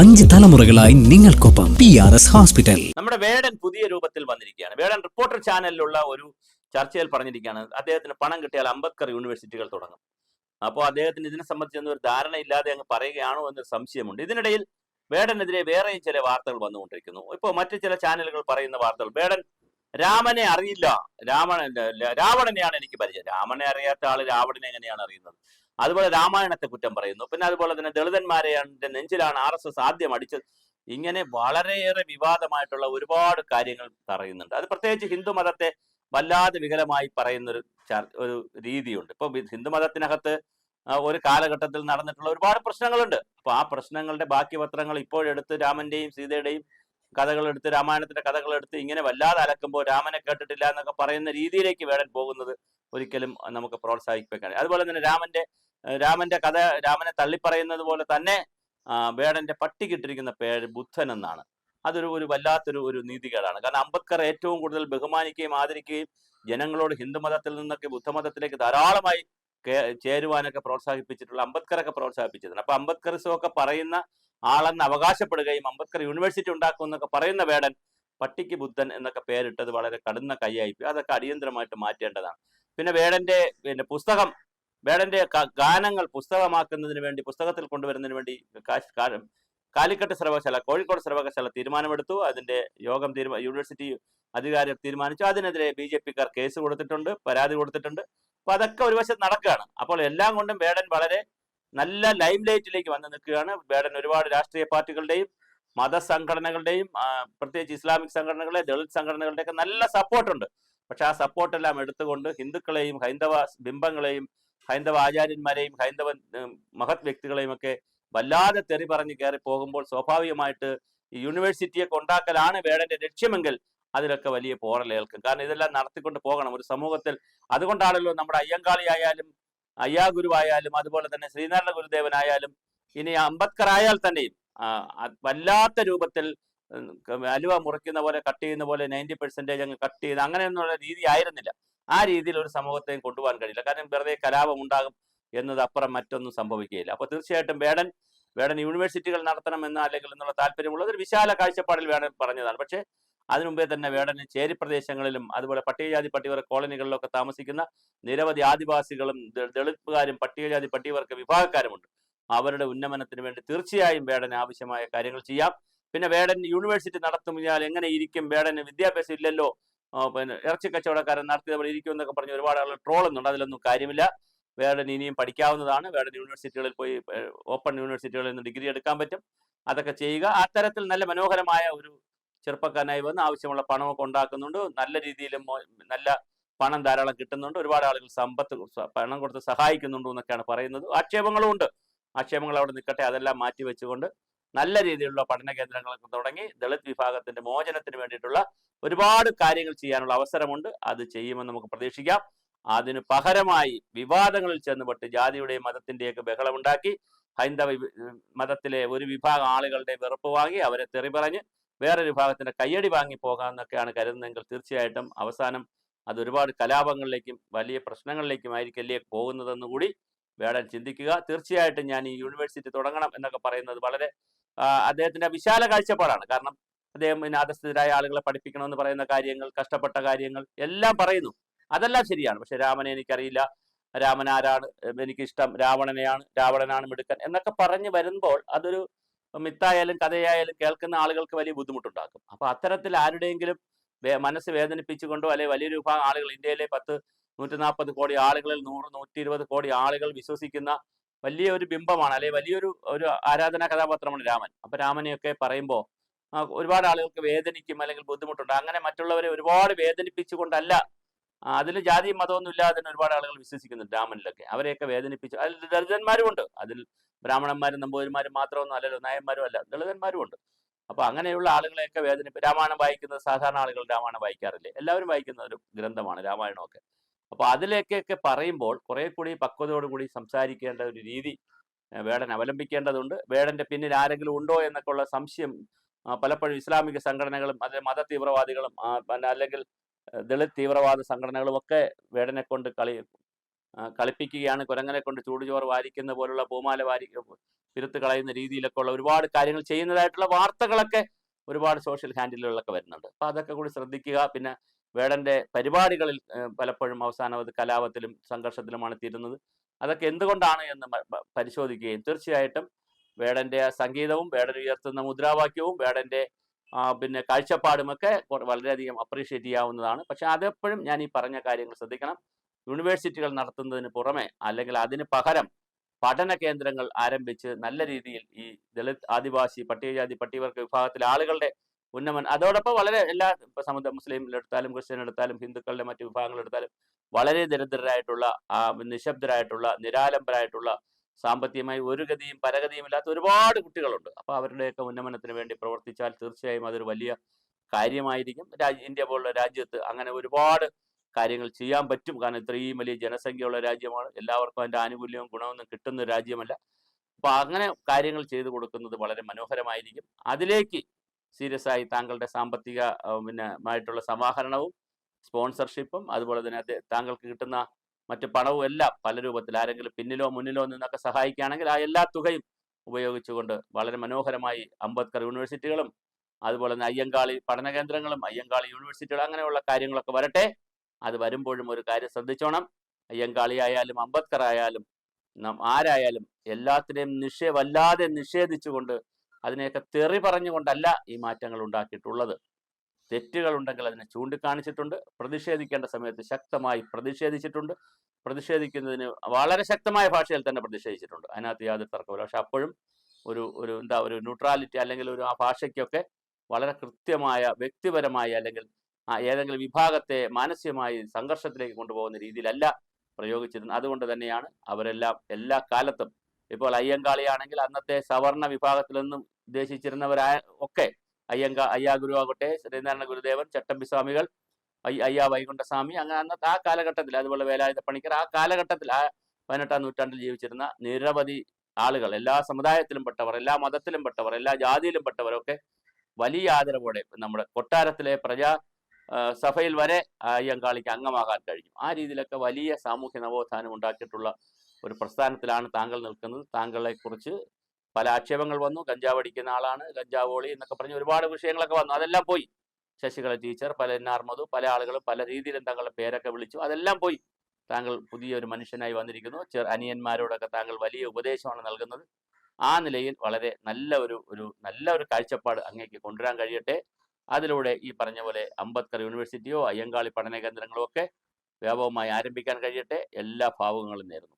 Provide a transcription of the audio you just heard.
അഞ്ച് തലമുറകളായി നിങ്ങൾക്കൊപ്പം പി ആർ എസ് ഹോസ്പിറ്റൽ നമ്മുടെ വേടൻ പുതിയ രൂപത്തിൽ വന്നിരിക്കുകയാണ്. വേടൻ റിപ്പോർട്ടർ ചാനലിലുള്ള ഒരു ചർച്ചയിൽ പറഞ്ഞിരിക്കുകയാണ് അദ്ദേഹത്തിന് പണം കിട്ടിയാൽ അംബേദ്കർ യൂണിവേഴ്സിറ്റികൾ തുടങ്ങും. അപ്പോൾ അദ്ദേഹത്തിന് ഇതിനെ സംബന്ധിച്ചൊന്നും ഒരു ധാരണ ധാരണയില്ലാതെ അങ്ങ് പറയുകയാണോ എന്നൊരു സംശയമുണ്ട്. ഇതിനിടയിൽ വേടനെതിരെ വേറെയും ചില വാർത്തകൾ വന്നുകൊണ്ടിരിക്കുന്നു. ഇപ്പോൾ മറ്റു ചില ചാനലുകൾ പറയുന്ന വാർത്തകൾ വേടൻ രാമനെ അറിയില്ല. രാമനെ രാവണനെയാണ് എനിക്ക് പരിചയം. രാമനെ അറിയാത്ത ആൾ രാവണനെ എങ്ങനെയാണ് അറിയുന്നത്? അതുപോലെ രാമായണത്തെ കുറ്റം പറയുന്നു. പിന്നെ അതുപോലെ തന്നെ ദളിതന്മാരെ നെഞ്ചിലാണ് ആർ എസ് എസ് ആദ്യം അടിച്ചത്. ഇങ്ങനെ വളരെയേറെ വിവാദമായിട്ടുള്ള ഒരുപാട് കാര്യങ്ങൾ പറയുന്നുണ്ട്. അത് പ്രത്യേകിച്ച് ഹിന്ദു മതത്തെ വല്ലാതെ വികലമായി പറയുന്ന ഒരു രീതിയുണ്ട്. ഇപ്പൊ ഹിന്ദു മതത്തിനകത്ത് ഒരു കാലഘട്ടത്തിൽ നടന്നിട്ടുള്ള ഒരുപാട് പ്രശ്നങ്ങളുണ്ട്. അപ്പൊ ആ പ്രശ്നങ്ങളുടെ ബാക്കി പത്രങ്ങൾ ഇപ്പോഴെടുത്ത് രാമന്റെയും സീതയുടെയും കഥകളെടുത്ത് രാമായണത്തിന്റെ കഥകളെടുത്ത് ഇങ്ങനെ വല്ലാതെ അലക്കുമ്പോൾ രാമനെ കേട്ടിട്ടില്ല എന്നൊക്കെ പറയുന്ന രീതിയിലേക്ക് വേടൻ പോകുന്നത് ഒരിക്കലും നമുക്ക് പ്രോത്സാഹിപ്പിക്കാൻ അതുപോലെ തന്നെ രാമന്റെ രാമന്റെ കഥ രാമനെ തള്ളിപ്പറയുന്നത് പോലെ തന്നെ വേടന്റെ പട്ടിക്കിട്ടിരിക്കുന്ന പേര് ബുദ്ധൻ എന്നാണ്. അതൊരു ഒരു വല്ലാത്തൊരു ഒരു നീതികേടാണ്. കാരണം അംബേദ്കർ ഏറ്റവും കൂടുതൽ ബഹുമാനിക്കുകയും ആദരിക്കുകയും ജനങ്ങളോട് ഹിന്ദുമതത്തിൽ നിന്നൊക്കെ ബുദ്ധമതത്തിലേക്ക് ധാരാളമായി ചേരുവാനൊക്കെ പ്രോത്സാഹിപ്പിച്ചിട്ടുള്ള അംബേദ്കറൊക്കെ പ്രോത്സാഹിപ്പിച്ചതാണ് അപ്പൊ അംബേദ്കറിസം ഒക്കെ പറയുന്ന ആളെന്ന് അവകാശപ്പെടുകയും അംബേദ്കർ യൂണിവേഴ്സിറ്റി ഉണ്ടാക്കും എന്നൊക്കെ പറയുന്ന വേടൻ പട്ടിക്ക് ബുദ്ധൻ എന്നൊക്കെ പേരിട്ടത് വളരെ കടുന്ന കൈയായി. അതൊക്കെ അടിയന്തരമായിട്ട് മാറ്റേണ്ടതാണ്. പിന്നെ വേടന്റെ പിന്നെ പുസ്തകം വേടന്റെ ഗാനങ്ങൾ പുസ്തകമാക്കുന്നതിന് വേണ്ടി പുസ്തകത്തിൽ കൊണ്ടുവരുന്നതിന് വേണ്ടി കാലിക്കട്ട് സർവകലാശാല കോഴിക്കോട് സർവകലാശാല തീരുമാനമെടുത്തു. അതിന്റെ യോഗം തീരുമാന യൂണിവേഴ്സിറ്റി അധികാരികൾ തീരുമാനിച്ചു. അതിനെതിരെ ബി ജെ പിക്കാർ കേസ് കൊടുത്തിട്ടുണ്ട് പരാതി കൊടുത്തിട്ടുണ്ട്. അപ്പൊ അതൊക്കെ ഒരു വശത്ത് നടക്കുകയാണ്. അപ്പോൾ എല്ലാം കൊണ്ടും വേടൻ വളരെ നല്ല ലൈം ലൈറ്റിലേക്ക് വന്ന് നിൽക്കുകയാണ്. വേടൻ ഒരുപാട് രാഷ്ട്രീയ പാർട്ടികളുടെയും മതസംഘടനകളുടെയും പ്രത്യേകിച്ച് ഇസ്ലാമിക് സംഘടനകളെ ദളിത് സംഘടനകളുടെയൊക്കെ നല്ല സപ്പോർട്ടുണ്ട്. പക്ഷെ ആ സപ്പോർട്ടെല്ലാം എടുത്തുകൊണ്ട് ഹിന്ദുക്കളെയും ഹൈന്ദവ ബിംബങ്ങളെയും ഹൈന്ദവ ആചാര്യന്മാരെയും ഹൈന്ദവ മഹത് വ്യക്തികളെയും ഒക്കെ വല്ലാതെ തെറി പറഞ്ഞ് കയറി പോകുമ്പോൾ സ്വാഭാവികമായിട്ട് ഈ യൂണിവേഴ്സിറ്റിയെ കൊണ്ടാക്കലാണ് വേടന്റെ ലക്ഷ്യമെങ്കിൽ അതിലൊക്കെ വലിയ പോറലേൽക്കും. കാരണം ഇതെല്ലാം നടത്തിക്കൊണ്ട് പോകണം. ഒരു സമൂഹത്തിൽ അതുകൊണ്ടാണല്ലോ നമ്മുടെ അയ്യങ്കാളി ആയാലും അയ്യാ ഗുരുവായാലും അതുപോലെ തന്നെ ശ്രീനാരായണ ഗുരുദേവനായാലും ഇനി അംബേദ്കർ ആയാൽ തന്നെയും വല്ലാത്ത രൂപത്തിൽ അലുവ മുറിക്കുന്ന പോലെ കട്ട് ചെയ്യുന്ന പോലെ നയന്റി പെർസെന്റേജ് അങ്ങ് കട്ട് ചെയ്യുന്ന അങ്ങനെയൊന്നുള്ള രീതി ആയിരുന്നില്ല. ആ രീതിയിൽ ഒരു സമൂഹത്തെയും കൊണ്ടുപോകാൻ കഴിയില്ല. കാരണം വെറുതെ കലാപം ഉണ്ടാകും എന്നത് അപ്പുറം മറ്റൊന്നും സംഭവിക്കുകയില്ല. അപ്പോൾ തീർച്ചയായിട്ടും വേടൻ വേടൻ യൂണിവേഴ്സിറ്റികൾ നടത്തണം എന്ന അല്ലെങ്കിൽ എന്നുള്ള താല്പര്യമുള്ളത് ഒരു വിശാല കാഴ്ചപ്പാടിൽ വേടൻ പറഞ്ഞതാണ്. പക്ഷേ അതിനുമുമ്പേ തന്നെ വേടന് ചേരി പ്രദേശങ്ങളിലും അതുപോലെ പട്ടികജാതി പട്ടികവർഗ കോളനികളിലൊക്കെ താമസിക്കുന്ന നിരവധി ആദിവാസികളും ദളിത്കാരും പട്ടികജാതി പട്ടികവർഗ വിഭാഗക്കാരുമുണ്ട്. അവരുടെ ഉന്നമനത്തിന് വേണ്ടി തീർച്ചയായും വേടന് ആവശ്യമായ കാര്യങ്ങൾ ചെയ്യാം. പിന്നെ വേടൻ യൂണിവേഴ്സിറ്റി നടത്തുമ്പോൾ എങ്ങനെ ഇരിക്കും? വേടന് വിദ്യാഭ്യാസം ഇല്ലല്ലോ. പിന്നെ ഇറച്ചി കച്ചവടക്കാരൻ നടത്തിയവർ ഇരിക്കും എന്നൊക്കെ പറഞ്ഞ് ഒരുപാട് ആളുകൾ ട്രോളുന്നുണ്ട്. അതിലൊന്നും കാര്യമില്ല. വേടൻ ഇനിയും പഠിക്കാവുന്നതാണ്. വേടൻ യൂണിവേഴ്സിറ്റികളിൽ പോയി ഓപ്പൺ യൂണിവേഴ്സിറ്റികളിൽ നിന്ന് ഡിഗ്രി എടുക്കാൻ പറ്റും. അതൊക്കെ ചെയ്യുക. അത്തരത്തിൽ നല്ല മനോഹരമായ ഒരു ചെറുപ്പക്കാരനായി വന്ന് ആവശ്യമുള്ള പണമൊക്കെ ഉണ്ടാക്കുന്നുണ്ട്. നല്ല രീതിയിലും നല്ല പണം ധാരാളം കിട്ടുന്നുണ്ട്. ഒരുപാട് ആളുകൾ സമ്പത്ത് പണം കൊടുത്ത് സഹായിക്കുന്നുണ്ട് എന്നൊക്കെയാണ് പറയുന്നത്. ആക്ഷേപങ്ങളും ഉണ്ട്. ആക്ഷേപങ്ങൾ അവിടെ നിൽക്കട്ടെ. അതെല്ലാം മാറ്റി വെച്ചുകൊണ്ട് നല്ല രീതിയിലുള്ള പഠന കേന്ദ്രങ്ങളൊക്കെ തുടങ്ങി ദളിത് വിഭാഗത്തിന്റെ മോചനത്തിന് വേണ്ടിയിട്ടുള്ള ഒരുപാട് കാര്യങ്ങൾ ചെയ്യാനുള്ള അവസരമുണ്ട്. അത് ചെയ്യുമെന്ന് നമുക്ക് പ്രതീക്ഷിക്കാം. അതിന് പകരമായി വിവാദങ്ങളിൽ ചെന്നുപെട്ട് ജാതിയുടെയും മതത്തിന്റെയൊക്കെ ബഹളമുണ്ടാക്കി ഹൈന്ദവ മതത്തിലെ ഒരു വിഭാഗം ആളുകളുടെ വെറുപ്പ് വാങ്ങി അവരെ തെറി പറഞ്ഞ് വേറൊരു വിഭാഗത്തിന്റെ കയ്യടി വാങ്ങി പോകാമെന്നൊക്കെയാണ് കരുതുന്നതെങ്കിൽ തീർച്ചയായിട്ടും അവസാനം അത് ഒരുപാട് കലാപങ്ങളിലേക്കും വലിയ പ്രശ്നങ്ങളിലേക്കും പ്രശ്നങ്ങളിലേക്കുമായിരിക്കല്ലേ പോകുന്നതെന്ന് കൂടി വേടൻ ചിന്തിക്കുക. തീർച്ചയായിട്ടും ഞാൻ ഈ യൂണിവേഴ്സിറ്റി തുടങ്ങണം എന്നൊക്കെ പറയുന്നത് വളരെ അദ്ദേഹത്തിന്റെ വിശാല കാഴ്ചപ്പാടാണ്. കാരണം അദ്ദേഹം ഇതിന് അധസ്ഥിതരായ ആളുകളെ പഠിപ്പിക്കണമെന്ന് പറയുന്ന കാര്യങ്ങൾ കഷ്ടപ്പെട്ട കാര്യങ്ങൾ എല്ലാം പറയുന്നു. അതെല്ലാം ശരിയാണ്. പക്ഷെ രാമനെ എനിക്കറിയില്ല. രാമൻ ആരാണ്? എനിക്കിഷ്ടം രാവണനെയാണ് രാവണനാണ് മിടുക്കൻ എന്നൊക്കെ പറഞ്ഞു വരുമ്പോൾ അതൊരു മിത്തായാലും കഥയായാലും കേൾക്കുന്ന ആളുകൾക്ക് വലിയ ബുദ്ധിമുട്ടുണ്ടാക്കും. അപ്പൊ അത്തരത്തിൽ ആരുടെയെങ്കിലും മനസ്സ് വേദനിപ്പിച്ചുകൊണ്ടോ അല്ലെങ്കിൽ വലിയൊരു വിഭാഗം ആളുകൾ ഇന്ത്യയിലെ പത്ത് നൂറ്റി നാൽപ്പത് കോടി ആളുകളിൽ നൂറ് നൂറ്റി ഇരുപത് കോടി ആളുകൾ വിശ്വസിക്കുന്ന വലിയ ഒരു ബിംബമാണ് അല്ലെ വലിയൊരു ഒരു ആരാധനാ കഥാപാത്രമാണ് രാമൻ. അപ്പൊ രാമനെയൊക്കെ പറയുമ്പോൾ ഒരുപാട് ആളുകൾക്ക് വേദനിക്കും അല്ലെങ്കിൽ ബുദ്ധിമുട്ടുണ്ട്. അങ്ങനെ മറ്റുള്ളവരെ ഒരുപാട് വേദനിപ്പിച്ചുകൊണ്ടല്ല അതിൽ ജാതി മതമൊന്നും ഇല്ലാതെ തന്നെ ഒരുപാട് ആളുകൾ വിശ്വസിക്കുന്നുണ്ട് രാമനിലൊക്കെ. അവരെയൊക്കെ വേദനിപ്പിച്ചു അതിൽ ദളിതന്മാരും ഉണ്ട്. അതിൽ ബ്രാഹ്മണന്മാരും നമ്പൂതിരിമാരും മാത്രമൊന്നും അല്ലല്ലോ നായന്മാരും അല്ല ദളിതന്മാരും ഉണ്ട്. അപ്പൊ അങ്ങനെയുള്ള ആളുകളെയൊക്കെ വേദനിപ്പ് രാമായണം വായിക്കുന്നത് സാധാരണ ആളുകൾ രാമായണം വായിക്കാറില്ലേ? എല്ലാവരും വായിക്കുന്ന ഒരു ഗ്രന്ഥമാണ് രാമായണമൊക്കെ. അപ്പൊ അതിലേക്കൊക്കെ പറയുമ്പോൾ കുറെ കൂടി പക്വതയോടുകൂടി സംസാരിക്കേണ്ട ഒരു രീതി വേടൻ അവലംബിക്കേണ്ടതുണ്ട്. വേടന്റെ പിന്നിൽ ആരെങ്കിലും ഉണ്ടോ എന്നൊക്കെ ഉള്ള സംശയം പലപ്പോഴും ഇസ്ലാമിക സംഘടനകളും അതിലെ മത തീവ്രവാദികളും പിന്നെ അല്ലെങ്കിൽ ദളിത് തീവ്രവാദ സംഘടനകളും ഒക്കെ വേടനെ കൊണ്ട് കളി കളിപ്പിക്കുകയാണ്. കുരങ്ങനെ കൊണ്ട് ചൂടുചോറ് വാരിക്കുന്ന പോലുള്ള പൂമാല വാരി പിരുത്ത് കളയുന്ന രീതിയിലൊക്കെ ഉള്ള ഒരുപാട് കാര്യങ്ങൾ ചെയ്യുന്നതായിട്ടുള്ള വാർത്തകളൊക്കെ ഒരുപാട് സോഷ്യൽ ഹാൻഡിലുകളിലൊക്കെ വരുന്നുണ്ട്. അപ്പോൾ അതൊക്കെ കൂടി ശ്രദ്ധിക്കുക. പിന്നെ വേടന്റെ പരിപാടികളിൽ പലപ്പോഴും അവസാനം കലാപത്തിലും സംഘർഷത്തിലുമാണ് തീരുന്നത്. അതൊക്കെ എന്തുകൊണ്ടാണ് എന്ന് പരിശോധിക്കുകയും തീർച്ചയായിട്ടും വേടന്റെ സംഗീതവും വേടൻ ഉയർത്തുന്ന മുദ്രാവാക്യവും വേടന്റെ പിന്നെ കാഴ്ചപ്പാടുമൊക്കെ വളരെയധികം അപ്രീഷിയേറ്റ് ചെയ്യാവുന്നതാണ്. പക്ഷെ അതെപ്പോഴും ഞാൻ ഈ പറഞ്ഞ കാര്യങ്ങൾ ശ്രദ്ധിക്കണം. യൂണിവേഴ്സിറ്റികൾ നടത്തുന്നതിന് പുറമെ അല്ലെങ്കിൽ അതിന് പകരം പഠന കേന്ദ്രങ്ങൾ ആരംഭിച്ച് നല്ല രീതിയിൽ ഈ ദളിത് ആദിവാസി പട്ടികജാതി പട്ടികവർഗ വിഭാഗത്തിലെ ആളുകളുടെ ഉന്നമൻ. അതോടൊപ്പം വളരെ എല്ലാ ഇപ്പൊ സമുദ മുസ്ലിമിലെടുത്താലും ക്രിസ്ത്യൻ എടുത്താലും ഹിന്ദുക്കളുടെ മറ്റു വിഭാഗങ്ങൾ എടുത്താലും വളരെ ദരിദ്രരായിട്ടുള്ള ആ, നിശബ്ദരായിട്ടുള്ള നിരാലംബരായിട്ടുള്ള സാമ്പത്തികമായി ഒരു ഗതിയും പരഗതിയും ഇല്ലാത്ത ഒരുപാട് കുട്ടികളുണ്ട്. അപ്പോൾ അവരുടെയൊക്കെ ഉന്നമനത്തിന് വേണ്ടി പ്രവർത്തിച്ചാൽ തീർച്ചയായും അതൊരു വലിയ കാര്യമായിരിക്കും. രാജ്യ ഇന്ത്യ പോലുള്ള രാജ്യത്ത് അങ്ങനെ ഒരുപാട് കാര്യങ്ങൾ ചെയ്യാൻ പറ്റും. കാരണം ഇത്രയും വലിയ ജനസംഖ്യയുള്ള രാജ്യമാണ്. എല്ലാവർക്കും അതിന്റെ ആനുകൂല്യവും ഗുണമൊന്നും കിട്ടുന്ന രാജ്യമല്ല. അപ്പോൾ അങ്ങനെ കാര്യങ്ങൾ ചെയ്തു കൊടുക്കുന്നത് വളരെ മനോഹരമായിരിക്കും. അതിലേക്ക് സീരിയസ് ആയി താങ്കളുടെ സാമ്പത്തിക പിന്നെ ആയിട്ടുള്ള സമാഹരണവും സ്പോൺസർഷിപ്പും അതുപോലെ തന്നെ താങ്കൾക്ക് കിട്ടുന്ന മറ്റു പണവും എല്ലാം പല രൂപത്തിൽ ആരെങ്കിലും പിന്നിലോ മുന്നിലോ നിന്നൊക്കെ സഹായിക്കുകയാണെങ്കിൽ ആ എല്ലാ തുകയും ഉപയോഗിച്ചുകൊണ്ട് വളരെ മനോഹരമായി അംബേദ്കർ യൂണിവേഴ്സിറ്റികളും അതുപോലെ തന്നെ അയ്യങ്കാളി പഠന കേന്ദ്രങ്ങളും അയ്യങ്കാളി യൂണിവേഴ്സിറ്റികളും അങ്ങനെയുള്ള കാര്യങ്ങളൊക്കെ വരട്ടെ. അത് വരുമ്പോഴും ഒരു കാര്യം ശ്രദ്ധിച്ചോണം. അയ്യങ്കാളി ആയാലും അംബേദ്കർ ആയാലും ആരായാലും എല്ലാത്തിനെയും നിഷേ വല്ലാതെ നിഷേധിച്ചുകൊണ്ട് അതിനെയൊക്കെ തെറി പറഞ്ഞുകൊണ്ടല്ല ഈ മാറ്റങ്ങൾ ഉണ്ടാക്കിയിട്ടുള്ളത്. തെറ്റുകൾ ഉണ്ടെങ്കിൽ അതിനെ ചൂണ്ടിക്കാണിച്ചിട്ടുണ്ട്. പ്രതിഷേധിക്കേണ്ട സമയത്ത് ശക്തമായി പ്രതിഷേധിച്ചിട്ടുണ്ട്. പ്രതിഷേധിക്കുന്നതിന് വളരെ ശക്തമായ ഭാഷയിൽ തന്നെ പ്രതിഷേധിച്ചിട്ടുണ്ട്. അതിനകത്ത് യാതൊരു തർക്കമില്ല പക്ഷെ അപ്പോഴും ഒരു ഒരു എന്താ ഒരു ന്യൂട്രാലിറ്റി അല്ലെങ്കിൽ ഒരു ആ ഭാഷയ്ക്കൊക്കെ വളരെ കൃത്യമായ വ്യക്തിപരമായി അല്ലെങ്കിൽ ഏതെങ്കിലും വിഭാഗത്തെ മാനസികമായി സംഘർഷത്തിലേക്ക് കൊണ്ടുപോകുന്ന രീതിയിലല്ല പ്രയോഗിച്ചിരുന്നത്. അതുകൊണ്ട് തന്നെയാണ് അവരെല്ലാം എല്ലാ കാലത്തും ഇപ്പോൾ അയ്യങ്കാളിയാണെങ്കിൽ അന്നത്തെ സവർണ വിഭാഗത്തിൽ നിന്നും ഉദ്ദേശിച്ചിരുന്നവരായ ഒക്കെ. അയ്യങ്ക അയ്യാ ഗുരു ആകട്ടെ ശ്രീനാരായണ ഗുരുദേവൻ ചട്ടമ്പി സ്വാമികൾ അയ്യ വൈകുണ്ഠസ്വാമി അങ്ങനെ അന്നത്തെ ആ കാലഘട്ടത്തിൽ അതുപോലെ വേലായുധ പണിക്കർ ആ കാലഘട്ടത്തിൽ ആ പതിനെട്ടാം നൂറ്റാണ്ടിൽ ജീവിച്ചിരുന്ന നിരവധി ആളുകൾ എല്ലാ സമുദായത്തിലും പെട്ടവർ എല്ലാ മതത്തിലും പെട്ടവർ എല്ലാ ജാതിയിലും പെട്ടവരൊക്കെ വലിയ ആദരവോടെ നമ്മുടെ കൊട്ടാരത്തിലെ പ്രജാ സഭയിൽ വരെ അയ്യങ്കാളിക്ക് അംഗമാകാൻ കഴിഞ്ഞു. ആ രീതിയിലൊക്കെ വലിയ സാമൂഹ്യ നവോത്ഥാനം ഉണ്ടാക്കിയിട്ടുള്ള ഒരു പ്രസ്ഥാനത്തിലാണ് താങ്കൾ നിൽക്കുന്നത്. താങ്കളെ കുറിച്ച് പല ആക്ഷേപങ്ങൾ വന്നു. കഞ്ചാവ് അടിക്കുന്ന ആളാണ്. കഞ്ചാവോളി എന്നൊക്കെ പറഞ്ഞ് ഒരുപാട് വിഷയങ്ങളൊക്കെ വന്നു. അതെല്ലാം പോയി. ശശികല ടീച്ചർ പല ആർ പല ആളുകളും പല രീതിയിലും തങ്ങളുടെ പേരൊക്കെ വിളിച്ചു. അതെല്ലാം പോയി. താങ്കൾ പുതിയൊരു മനുഷ്യനായി വന്നിരിക്കുന്നു. ചെറു അനിയന്മാരോടൊക്കെ താങ്കൾ വലിയ ഉപദേശമാണ് നൽകുന്നത്. ആ നിലയിൽ വളരെ നല്ല ഒരു ഒരു നല്ല ഒരു കാഴ്ചപ്പാട് അങ്ങേക്ക് കൊണ്ടുവരാൻ കഴിയട്ടെ. അതിലൂടെ ഈ പറഞ്ഞ പോലെ അംബേദ്കർ യൂണിവേഴ്സിറ്റിയോ അയ്യങ്കാളി പഠന കേന്ദ്രങ്ങളോ ഒക്കെ വ്യാപകമായി ആരംഭിക്കാൻ കഴിയട്ടെ. എല്ലാ ഭാവങ്ങളും നേരുന്നു.